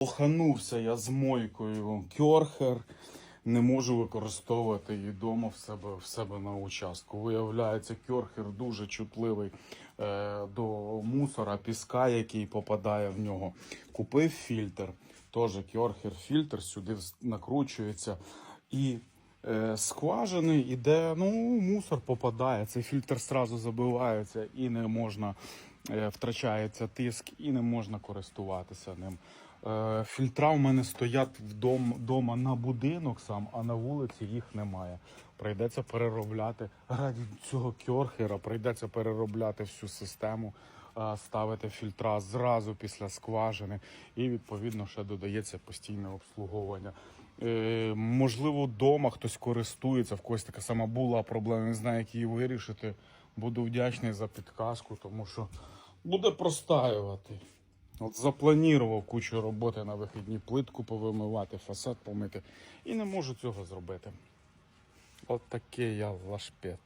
Лоханувся я з мойкою кьорхер. Не можу використовувати її вдома в себе, в себе на участку. Виявляється, кьорхер дуже чутливий е, до мусора, піска, який попадає в нього. Купив фільтр, теж кьорхер фільтр, сюди накручується. І е, скважини іде, ну, мусор попадає. Цей фільтр сразу забивається і не можна, е, втрачається тиск, і не можна користуватися ним. Е, Фільтра в мене стоять вдома на будинок сам, а на вулиці їх немає. Прийдеться переробляти раді цього кьорхера, прийдеться переробляти всю систему, ставити фільтра зразу після скважини, і відповідно ще додається постійне обслуговування. Е, можливо, вдома хтось користується, в когось така сама була проблема, не знаю, як її вирішити. Буду вдячний за підказку, тому що буде простаювати. От запланував кучу роботи на вихідні плитку повимивати, фасад помити. І не можу цього зробити. От такий я лашпет.